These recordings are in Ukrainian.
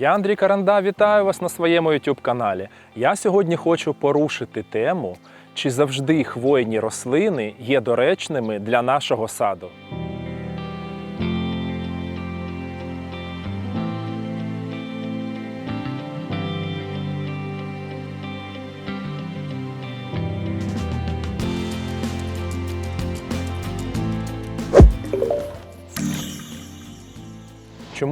Я Андрій Каранда, вітаю вас на своєму youtube каналі. Я сьогодні хочу порушити тему, чи завжди хвойні рослини є доречними для нашого саду.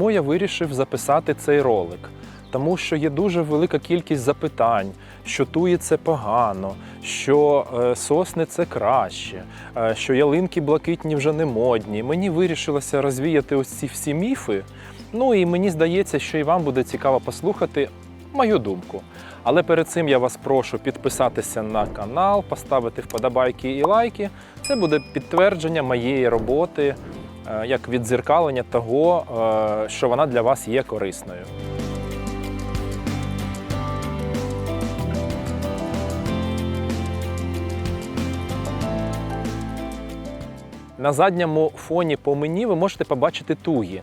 Чому я вирішив записати цей ролик? Тому що є дуже велика кількість запитань, що туї це погано, що е, сосни це краще, е, що ялинки блакитні вже не модні. Мені вирішилося розвіяти ось ці всі міфи. Ну і мені здається, що і вам буде цікаво послухати мою думку. Але перед цим я вас прошу підписатися на канал, поставити вподобайки і лайки. Це буде підтвердження моєї роботи як відзеркалення того, е, що вона для вас є корисною. На задньому фоні по мені ви можете побачити туї.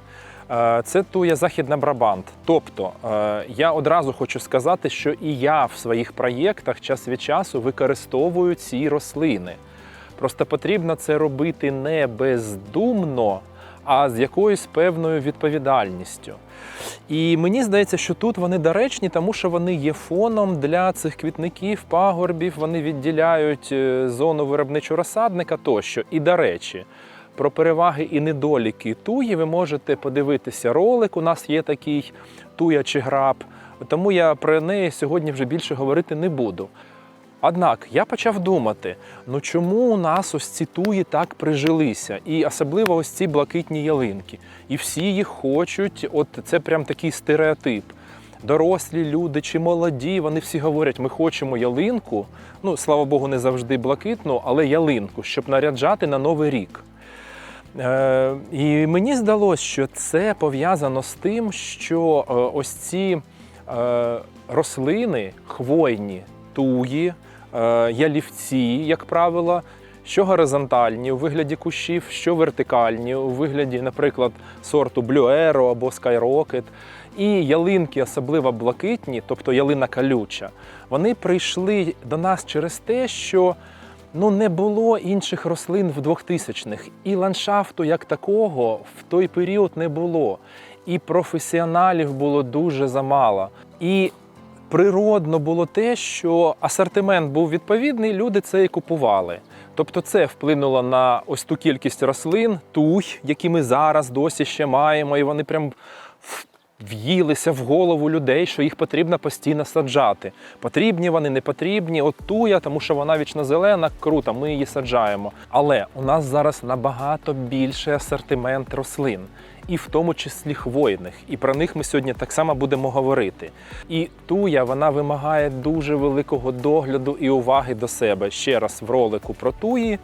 Е, Це туя Західна Брабант. Тобто е, я одразу хочу сказати, що і я в своїх проєктах час від часу використовую ці рослини. Просто потрібно це робити не бездумно, а з якоюсь певною відповідальністю. І мені здається, що тут вони доречні, тому що вони є фоном для цих квітників, пагорбів, вони відділяють е, зону виробничого розсадника тощо. І до речі, про переваги і недоліки туї ви можете подивитися ролик. У нас є такий туя чи граб, тому я про неї сьогодні вже більше говорити не буду. Однак я почав думати: ну чому у нас ось ці туї так прижилися, і особливо ось ці блакитні ялинки. І всі їх хочуть, от це прям такий стереотип. Дорослі люди чи молоді, вони всі говорять, ми хочемо ялинку. Ну, слава Богу, не завжди блакитну, але ялинку, щоб наряджати на Новий рік. Е, і мені здалося, що це пов'язано з тим, що е, ось ці е, рослини хвойні, туї, е, ялівці, як правило, що горизонтальні у вигляді кущів, що вертикальні у вигляді, наприклад, сорту Aero або Skyrocket. І ялинки, особливо блакитні, тобто ялина калюча, вони прийшли до нас через те, що ну, не було інших рослин в 2000-х. І ландшафту як такого в той період не було. І професіоналів було дуже замало. І природно було те, що асортимент був відповідний, люди це і купували. Тобто це вплинуло на ось ту кількість рослин, туй, які ми зараз досі ще маємо, і вони прям в'їлися в голову людей, що їх потрібно постійно саджати. Потрібні вони, не потрібні. От туя, тому що вона вічно зелена, круто, ми її саджаємо. Але у нас зараз набагато більший асортимент рослин, і в тому числі хвойних. І про них ми сьогодні так само будемо говорити. І туя вона вимагає дуже великого догляду і уваги до себе. Ще раз в ролику про туї,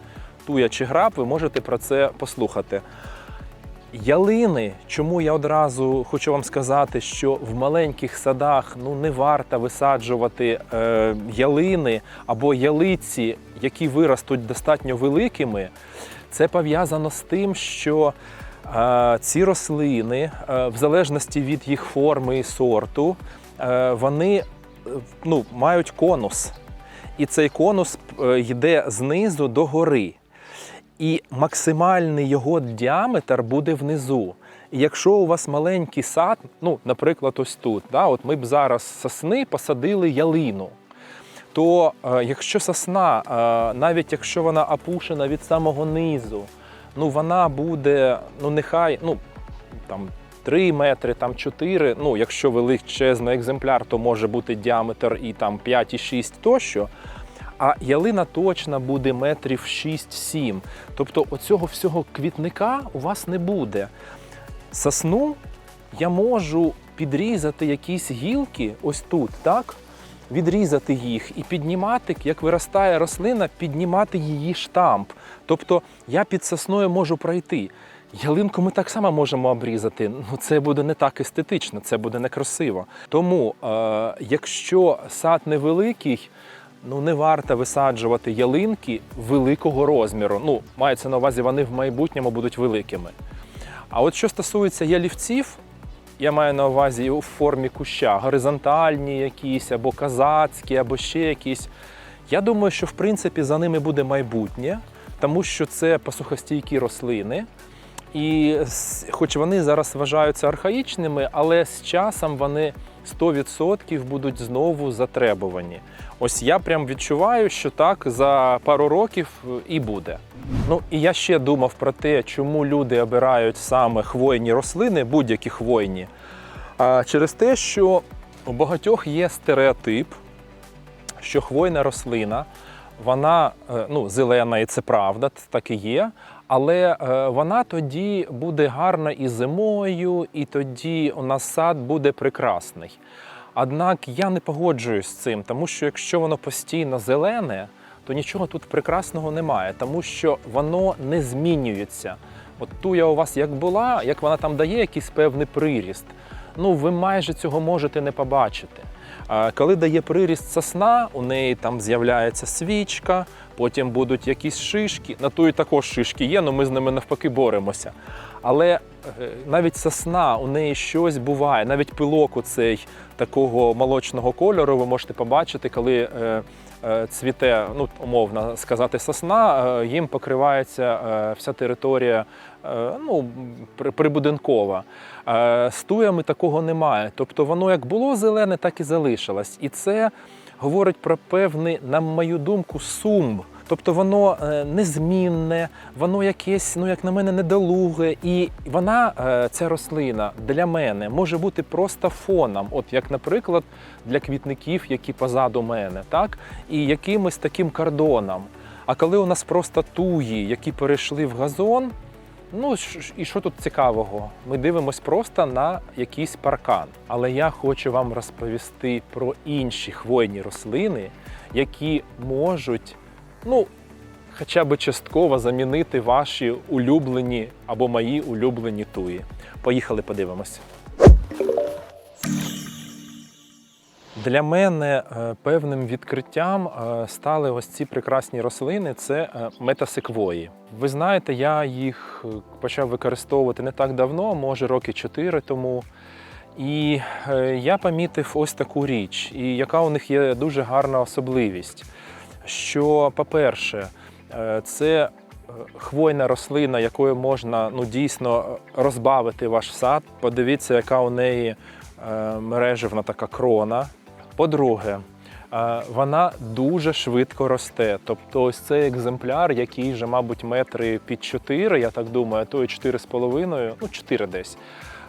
туя чи граб, ви можете про це послухати. Ялини, чому я одразу хочу вам сказати, що в маленьких садах ну не варто висаджувати е, ялини або ялиці, які виростуть достатньо великими. Це пов'язано з тим, що е, ці рослини, е, в залежності від їх форми і сорту, е, вони е, ну, мають конус. І цей конус е, йде знизу до гори і максимальний його діаметр буде внизу. І якщо у вас маленький сад, ну, наприклад, ось тут, да, от ми б зараз сосни посадили ялину, то е, якщо сосна, е, навіть якщо вона опушена від самого низу, ну вона буде, ну нехай, ну там 3 метри, там 4, ну якщо величезний екземпляр, то може бути діаметр і там 5,6 тощо. А ялина точно буде метрів 6-7. Тобто оцього всього квітника у вас не буде. Сосну я можу підрізати якісь гілки ось тут, так? Відрізати їх і піднімати, як виростає рослина, піднімати її штамп. Тобто я під сосною можу пройти. Ялинку ми так само можемо обрізати. Ну це буде не так естетично, це буде некрасиво. Тому, е, якщо сад невеликий, ну не варто висаджувати ялинки великого розміру. Ну, мається на увазі, вони в майбутньому будуть великими. А от що стосується ялівців, я маю на увазі у формі куща, горизонтальні якісь, або казацькі, або ще якісь. Я думаю, що в принципі за ними буде майбутнє, тому що це посухостійкі рослини. І хоч вони зараз вважаються архаїчними, але з часом вони 100% будуть знову затребувані. Ось я прям відчуваю, що так за пару років е, і буде. Ну і я ще думав про те, чому люди обирають саме хвойні рослини, будь-які хвойні. А через те, що у багатьох є стереотип, що хвойна рослина, вона е, ну, зелена, і це правда, так і є. Але е, вона тоді буде гарна і зимою, і тоді у нас сад буде прекрасний. Однак я не погоджуюсь з цим, тому що якщо воно постійно зелене, то нічого тут прекрасного немає, тому що воно не змінюється. От туя у вас як була, як вона там дає якийсь певний приріст, ну ви майже цього можете не побачити. Коли дає приріст сосна, у неї там з'являється свічка, потім будуть якісь шишки. На і також шишки є, але ми з ними навпаки боремося. Але е, навіть сосна, у неї щось буває, навіть пилок у цей такого молочного кольору ви можете побачити, коли е, е, цвіте, ну умовно сказати, сосна, їм покривається вся територія ну, при- прибудинкова. Е, З туями такого немає. Тобто воно як було зелене, так і залишилось. І це говорить про певний, на мою думку, сум. Тобто воно е, незмінне, воно якесь, ну як на мене, недолуге. І вона, е, ця рослина, для мене може бути просто фоном, от як, наприклад, для квітників, які позаду мене, так? І якимось таким кордоном. А коли у нас просто туї, які перейшли в газон, Ну і що тут цікавого? Ми дивимось просто на якийсь паркан. Але я хочу вам розповісти про інші хвойні рослини, які можуть, ну, хоча б частково замінити ваші улюблені або мої улюблені туї. Поїхали, подивимось. Для мене е, певним відкриттям е, стали ось ці прекрасні рослини це е, метасеквої. Ви знаєте, я їх почав використовувати не так давно, може роки 4 тому. І я помітив ось таку річ, і яка у них є дуже гарна особливість. Що, по-перше, е, це е, хвойна рослина, якою можна ну, дійсно розбавити ваш сад. Подивіться, яка у неї е, мережевна така крона. По-друге, е, вона дуже швидко росте. Тобто, ось цей екземпляр, який вже, мабуть, метри під 4, я так думаю, то і 4,5, ну 4 десь.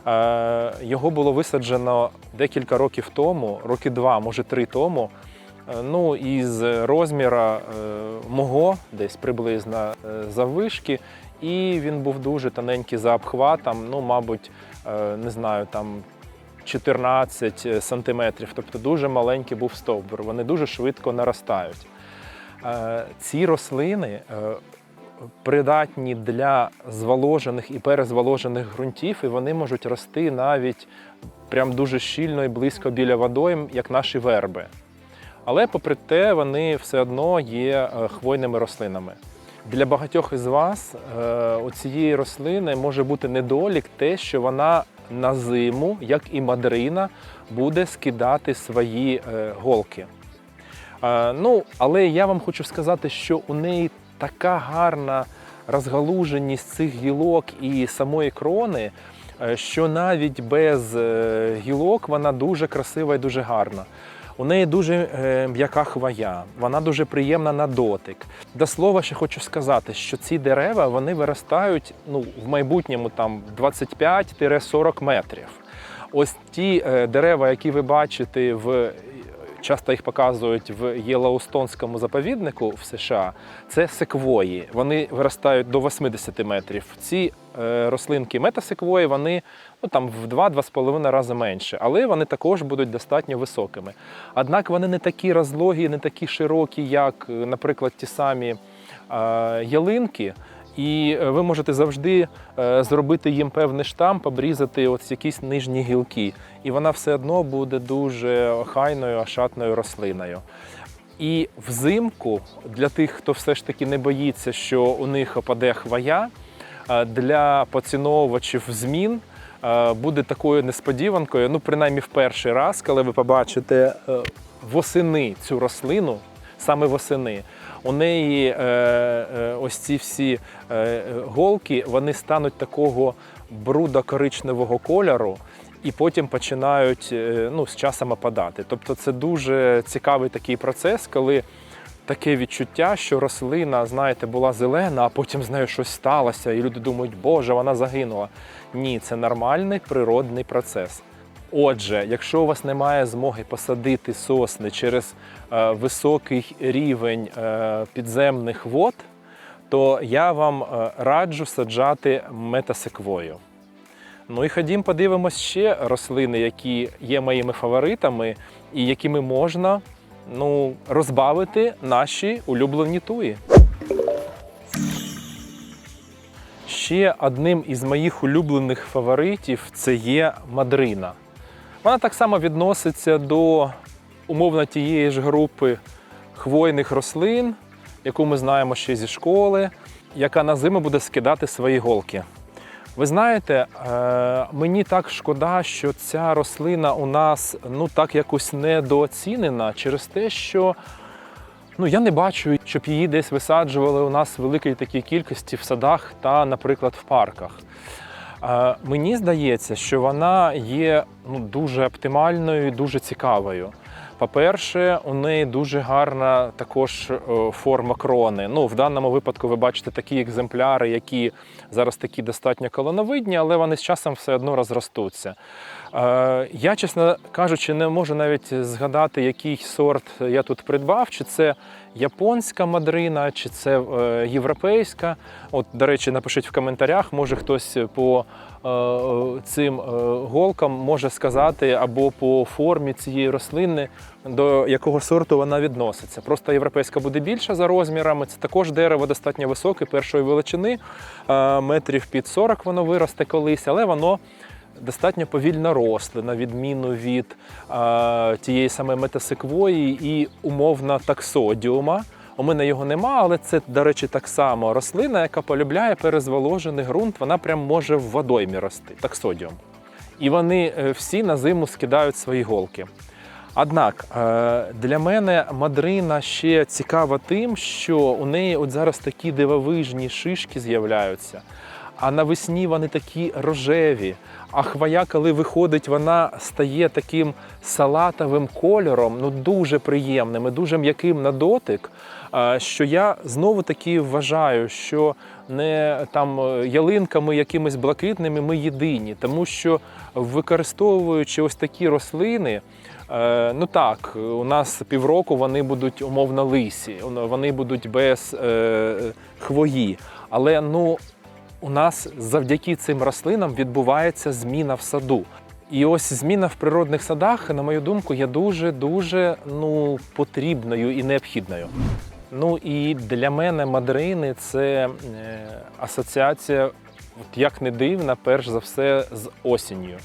Е, Його було висаджено декілька років тому, роки два, може три тому. Е, Ну, із розміра е, мого, десь приблизно е, заввишки, і він був дуже тоненький за обхватом, ну, мабуть, не знаю, там 14 сантиметрів, тобто дуже маленький був стовбур. Вони дуже швидко наростають. Ці рослини придатні для зволожених і перезволожених ґрунтів, і вони можуть рости навіть прям дуже щільно і близько біля водойм, як наші верби. Але попри те, вони все одно є е, хвойними рослинами. Для багатьох із вас е, у цієї рослини може бути недолік те, що вона на зиму, як і мадрина, буде скидати свої е, голки. Ну, але я вам хочу сказати, що у неї така гарна розгалуженість цих гілок і самої крони, що навіть без гілок вона дуже красива і дуже гарна. У неї дуже е, м'яка хвоя, вона дуже приємна на дотик. До слова, ще хочу сказати, що ці дерева вони виростають ну, в майбутньому там 25-40 метрів. Ось ті е, дерева, які ви бачите в часто їх показують в Єлоустонському заповіднику в США, це секвої. Вони виростають до 80 метрів. Ці е, рослинки метасеквої, вони ну, там в 2-2,5 рази менше, але вони також будуть достатньо високими. Однак вони не такі розлогі, не такі широкі, як, е, наприклад, ті самі е, ялинки. І е, ви можете завжди е, зробити їм певний штамп, обрізати ось якісь нижні гілки, і вона все одно буде дуже охайною, ошатною рослиною. І взимку для тих, хто все ж таки не боїться, що у них опаде хвоя, е, для поціновувачів змін буде такою несподіванкою. Ну, принаймні, в перший раз, коли ви побачите восени цю рослину, саме восени, у неї е, е, ось ці всі е, голки вони стануть такого брудо-коричневого кольору. І потім починають ну, з часом опадати. Тобто це дуже цікавий такий процес, коли таке відчуття, що рослина, знаєте, була зелена, а потім з нею щось сталося, і люди думають, Боже, вона загинула. Ні, це нормальний природний процес. Отже, якщо у вас немає змоги посадити сосни через е, високий рівень е, підземних вод, то я вам е, раджу саджати метасеквою. Ну і ходім, подивимось ще рослини, які є моїми фаворитами, і якими можна ну, розбавити наші улюблені туї. Ще одним із моїх улюблених фаворитів це є мадрина. Вона так само відноситься до умовно тієї ж групи хвойних рослин, яку ми знаємо ще зі школи, яка на зиму буде скидати свої голки. Ви знаєте, е, мені так шкода, що ця рослина у нас ну так якось недооцінена через те, що ну я не бачу, щоб її десь висаджували у нас в великій такій кількості в садах та, наприклад, в парках. Мені здається, що вона є ну, дуже оптимальною і дуже цікавою. По-перше, у неї дуже гарна також е, форма крони. Ну, в даному випадку ви бачите такі екземпляри, які зараз такі достатньо колоновидні, але вони з часом все одно розростуться. Е, Я, чесно кажучи, не можу навіть згадати, який сорт я тут придбав, чи це японська мадрина, чи це е, європейська. От, до речі, напишіть в коментарях, може хтось по е, цим е, голкам може сказати або по формі цієї рослини, до якого сорту вона відноситься. Просто європейська буде більша за розмірами. Це також дерево достатньо високе, першої величини, е, метрів під 40 воно виросте колись, але воно достатньо повільно росли, на відміну від е, тієї самої метасеквої і умовно таксодіума. У мене його нема, але це, до речі, так само рослина, яка полюбляє перезволожений ґрунт, вона прям може в водоймі рости, таксодіум. І вони е, всі на зиму скидають свої голки. Однак е, для мене мадрина ще цікава тим, що у неї от зараз такі дивовижні шишки з'являються, а навесні вони такі рожеві. А хвоя, коли виходить, вона стає таким салатовим кольором, ну дуже приємним і дуже м'яким на дотик. Що я знову таки вважаю, що не там е, ялинками якимись блакитними ми єдині, тому що використовуючи ось такі рослини. Е, Ну так, у нас півроку вони будуть умовно лисі, вони будуть без е, хвої. Але ну, у нас завдяки цим рослинам відбувається зміна в саду. І ось зміна в природних садах, на мою думку, є дуже дуже ну, потрібною і необхідною. Ну і для мене мадрини це е, асоціація, от як не дивна, перш за все, з осінню.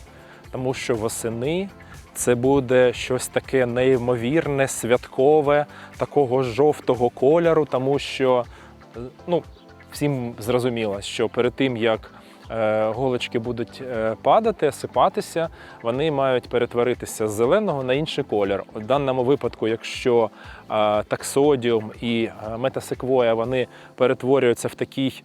Тому що восени це буде щось таке неймовірне, святкове, такого жовтого кольору, тому що е, ну, всім зрозуміло, що перед тим як е, голочки будуть е, падати, сипатися, вони мають перетворитися з зеленого на інший колір. У даному випадку, якщо е, таксодіум і метасеквоя вони перетворюються в такий,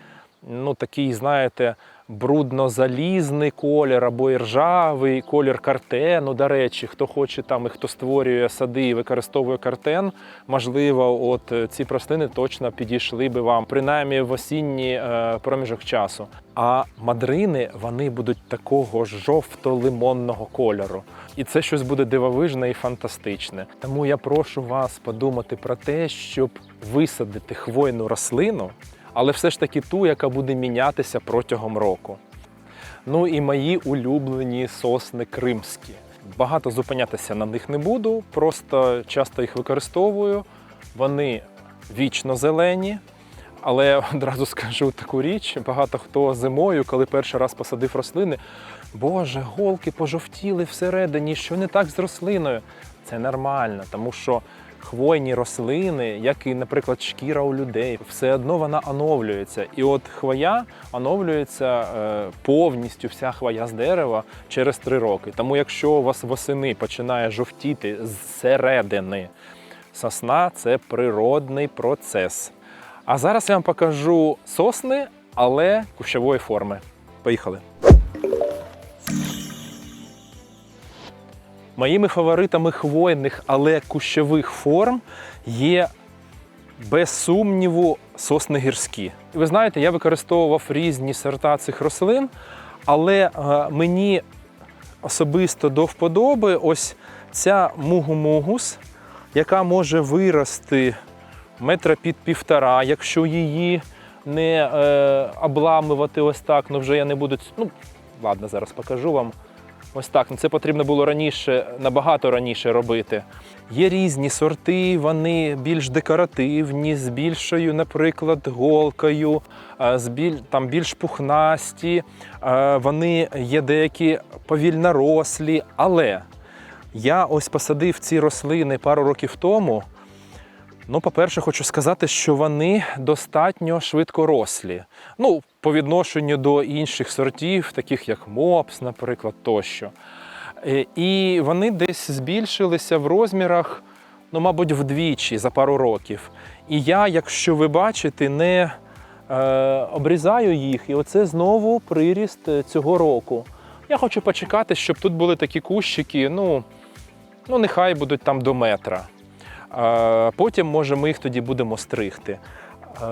ну такий, знаєте, брудно-залізний колір або і ржавий колір картену. До речі, хто хоче там і хто створює сади і використовує картен, можливо, от е, ці рослини точно підійшли би вам, принаймні в осінній е, проміжок часу. А мадрини вони будуть такого жовто-лимонного кольору. І це щось буде дивовижне і фантастичне. Тому я прошу вас подумати про те, щоб висадити хвойну рослину, але все ж таки ту, яка буде мінятися протягом року. Ну і мої улюблені сосни кримські. Багато зупинятися на них не буду, просто часто їх використовую. Вони вічно зелені, але одразу скажу таку річ: багато хто зимою, коли перший раз посадив рослини, Боже, голки пожовтіли всередині, що не так з рослиною. Це нормально, тому що хвойні рослини, як і, наприклад, шкіра у людей, все одно вона оновлюється. І от хвоя оновлюється е, повністю, вся хвоя з дерева через три роки. Тому, якщо у вас восени починає жовтіти зсередини, сосна це природний процес. А зараз я вам покажу сосни, але кущової форми. Поїхали. Моїми фаворитами хвойних, але кущових форм є без сумніву сосни гірські. Ви знаєте, я використовував різні сорта цих рослин, але е, мені особисто до вподоби ось ця мугу-мугус, яка може вирости метра під півтора, якщо її не е, обламувати ось так, ну вже я не буду. Ну, ладно, зараз покажу вам. Ось так. Ну, це потрібно було раніше, набагато раніше робити. Є різні сорти, вони більш декоративні, з більшою, наприклад, голкою, з біль, там більш пухнасті, вони є деякі повільнорослі. Але я ось посадив ці рослини пару років тому. Ну, по-перше, хочу сказати, що вони достатньо швидкорослі. Ну, по відношенню до інших сортів, таких як мопс, наприклад, тощо. Е, І вони десь збільшилися в розмірах, ну, мабуть, вдвічі за пару років. І я, якщо ви бачите, не е, обрізаю їх, і оце знову приріст е, цього року. Я хочу почекати, щоб тут були такі кущики, ну, ну нехай будуть там до метра. Потім, може, ми їх тоді будемо стригти.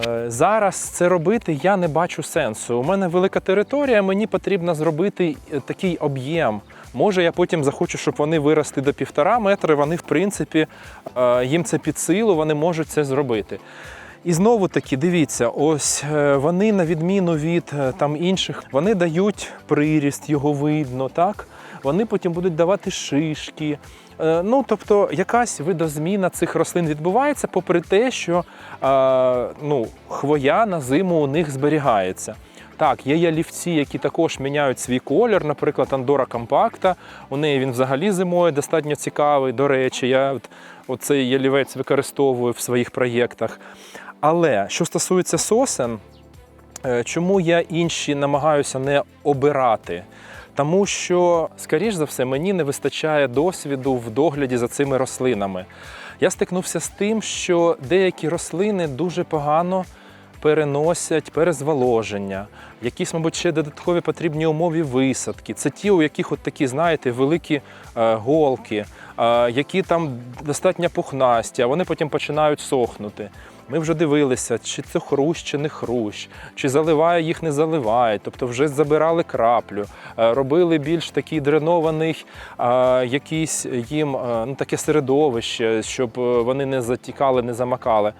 Е, Зараз це робити я не бачу сенсу. У мене велика територія, мені потрібно зробити е, такий об'єм. Може, я потім захочу, щоб вони виросли до півтора метри. Вони, в принципі, е, їм це під силу, вони можуть це зробити. І знову таки, дивіться, ось вони, на відміну від там інших, вони дають приріст, його видно, так? Вони потім будуть давати шишки. Е, Ну, тобто, якась видозміна цих рослин відбувається, попри те, що е, ну, хвоя на зиму у них зберігається. Так, є ялівці, які також міняють свій колір, наприклад, Андора Компакта. У неї він взагалі зимою достатньо цікавий. До речі, я от, оцей ялівець використовую в своїх проєктах. Але що стосується сосен, е, чому я інші намагаюся не обирати? Тому що, скоріш за все, мені не вистачає досвіду в догляді за цими рослинами. Я стикнувся з тим, що деякі рослини дуже погано переносять перезволоження, якісь, мабуть, ще додаткові потрібні умови висадки. Це ті, у яких от такі, знаєте, великі е, голки, е, які там достатньо пухнасті, а вони потім починають сохнути. Ми вже дивилися, чи це хрущ, чи не хрущ, чи заливає їх, не заливає. Тобто вже забирали краплю, е, робили більш такий дренований е, якийсь їм е, ну, таке середовище, щоб вони не затікали, не замакали.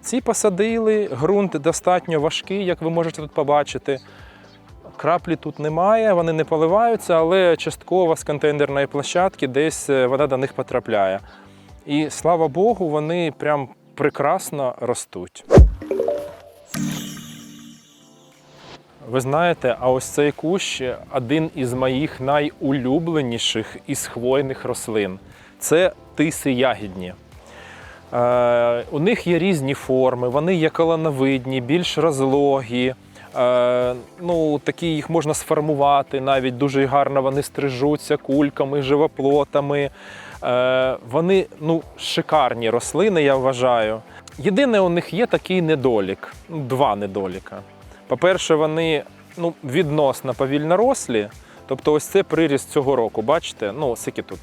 Ці посадили, ґрунт достатньо важкий, як ви можете тут побачити. Краплі тут немає, вони не поливаються, але частково з контейнерної площадки десь вода до них потрапляє. І слава Богу, вони прям прекрасно ростуть. Ви знаєте, а ось цей кущ один із моїх найулюбленіших із хвойних рослин. Це тиси ягідні. Е, у них є різні форми, вони є колоновидні, більш розлогі. Е, ну, такі їх можна сформувати, навіть дуже гарно вони стрижуться кульками, живоплотами. Е, вони ну, шикарні рослини, я вважаю. Єдине, у них є такий недолік, два недоліка. По-перше, вони ну, відносно повільнорослі. Тобто, ось це приріст цього року. Бачите? Ну, скільки тут?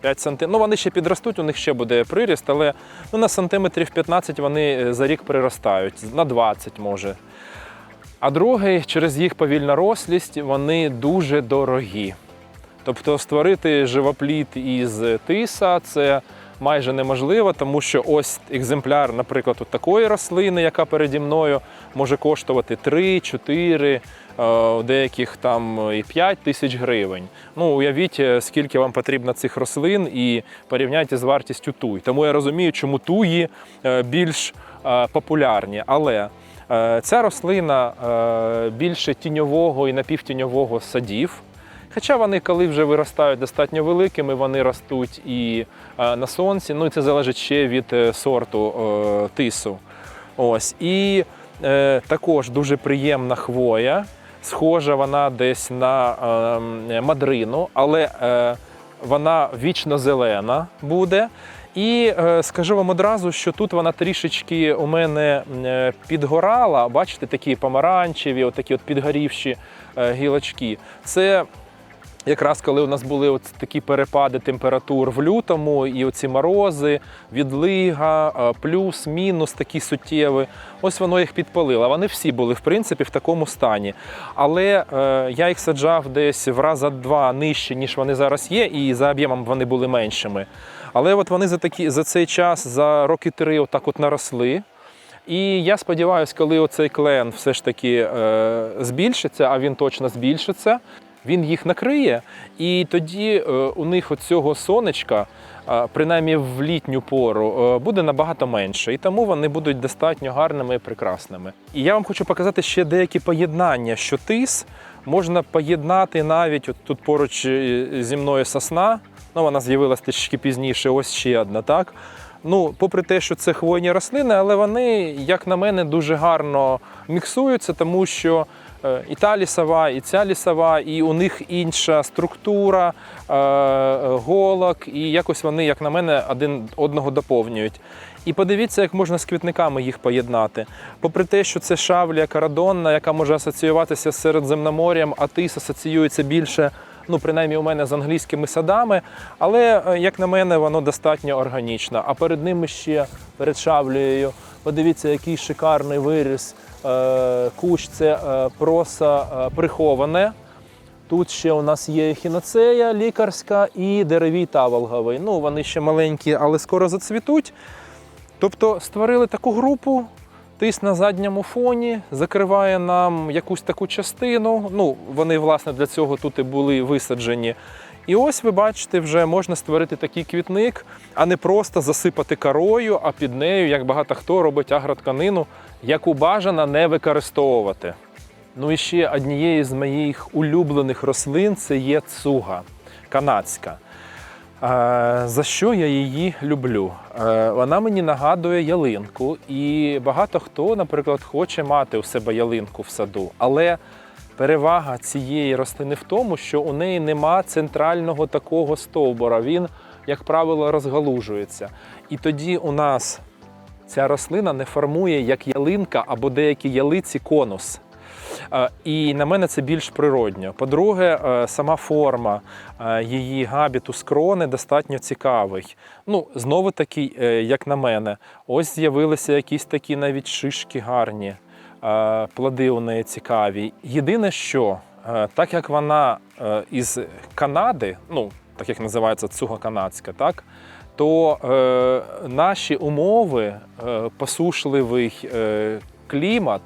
5 сантим... Ну, вони ще підростуть, у них ще буде приріст, але ну, на сантиметрів 15 вони е, за рік приростають, на 20 може. А другий, через їх повільнорослість, вони дуже дорогі. Тобто створити живопліт із тиса це майже неможливо, тому що ось екземпляр, наприклад, от такої рослини, яка переді мною, може коштувати 3, 4, е, у деяких там і 5 тисяч гривень. Ну, уявіть, е, скільки вам потрібно цих рослин і порівняйте з вартістю туй. Тому я розумію, чому туї е, більш популярні. Але ця рослина більше тіньового і напівтіньового садів. Хоча вони, коли вже виростають достатньо великими, вони ростуть і е, на сонці. Ну і це залежить ще від е, сорту е, тису. Ось. І також дуже приємна хвоя. Схожа вона десь на е, мадрину, але вона вічно зелена буде. І скажу вам одразу, що тут вона трішечки у мене підгорала. Бачите, такі помаранчеві, отакі от підгорівші гілочки. Це якраз коли у нас були от такі перепади температур в лютому, і оці морози, відлига, е, плюс, мінус такі суттєві. Ось воно їх підпалило. Вони всі були в принципі в такому стані. Але е, я їх саджав десь в раза два нижче, ніж вони зараз є, і за об'ємом вони були меншими. Але от вони за такі за цей час, за роки три, отак от наросли. І я сподіваюся, коли оцей клен все ж таки е, збільшиться, а він точно збільшиться, він їх накриє, і тоді е, у них оцього сонечка, е, принаймні в літню пору, е, буде набагато менше. І тому вони будуть достатньо гарними і прекрасними. І я вам хочу показати ще деякі поєднання, що тис можна поєднати навіть от тут поруч зі мною сосна. Ну, вона з'явилася трішки пізніше, ось ще одна, так? Ну, попри те, що це хвойні рослини, але вони, як на мене, дуже гарно міксуються, тому що і та лісова, і ця лісова, і у них інша структура е, голок, і якось вони, як на мене, один одного доповнюють. І подивіться, як можна з квітниками їх поєднати. Попри те, що це шавлія карадонна, яка може асоціюватися з Середземномор'ям, а тис асоціюється більше ну принаймні у мене з англійськими садами. Але, е, як на мене, воно достатньо органічно. А перед ними ще перед шавлею. Подивіться, який шикарний виріс. Е, Кущ це е, проса е, приховане. Тут ще у нас є ехіноцея лікарська і деревій таволговий. Ну, вони ще маленькі, але скоро зацвітуть. Тобто створили таку групу, тис на задньому фоні, закриває нам якусь таку частину. Ну, вони, власне, для цього тут і були висаджені. І ось ви бачите, вже можна створити такий квітник, а не просто засипати корою, а під нею, як багато хто робить агротканину, яку бажано не використовувати. Ну і ще однією з моїх улюблених рослин це є цуга канадська. Е, За що я її люблю? Е, Вона мені нагадує ялинку, і багато хто, наприклад, хоче мати у себе ялинку в саду. Але перевага цієї рослини в тому, що у неї нема центрального такого стовбура. Він, як правило, розгалужується. І тоді у нас ця рослина не формує як ялинка або деякі ялиці конус. Е, І на мене це більш природньо. По-друге, е, сама форма е, її габітус крони достатньо цікавий. Ну, знову таки, як на мене, ось з'явилися якісь такі навіть шишки гарні, плоди у неї цікаві. Єдине, що е, так як вона е, із Канади, ну так як називається цуга канадська, так. То е, наші умови, е, посушливий е, клімат,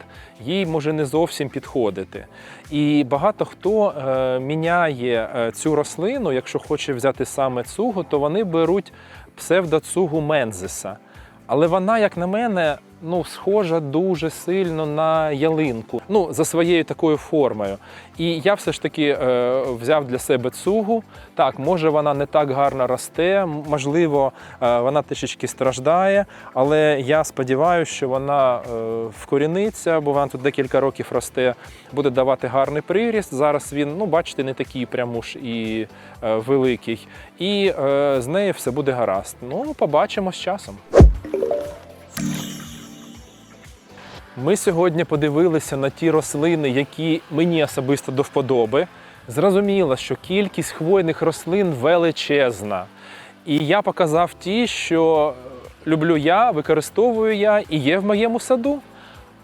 їй може не зовсім підходити. І багато хто е, міняє е, цю рослину, якщо хоче взяти саме цугу, то вони беруть псевдоцугу мензиса. Але вона, як на мене, ну, схожа дуже сильно на ялинку, ну, за своєю такою формою. І я все ж таки е, взяв для себе цугу. Так, може вона не так гарно росте, можливо, е, вона трішечки страждає, але я сподіваюся, що вона е, вкоріниться, бо вона тут декілька років росте, буде давати гарний приріст. Зараз він, ну, бачите, не такий прям уж і е, великий. І е, з нею все буде гаразд. Ну, побачимо з часом. Ми сьогодні подивилися на ті рослини, які мені особисто до вподоби. Зрозуміло, що кількість хвойних рослин величезна. І я показав ті, що люблю я, використовую я і є в моєму саду.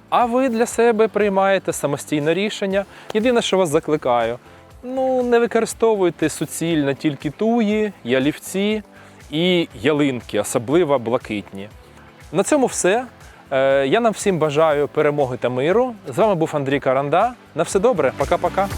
А ви для себе приймаєте самостійне рішення. Єдине, що вас закликаю, ну не використовуйте суцільно тільки туї, ялівці і ялинки, особливо блакитні. На цьому все. Е, Я нам всім бажаю перемоги та миру. З вами був Андрій Каранда. На все добре, пока-пока.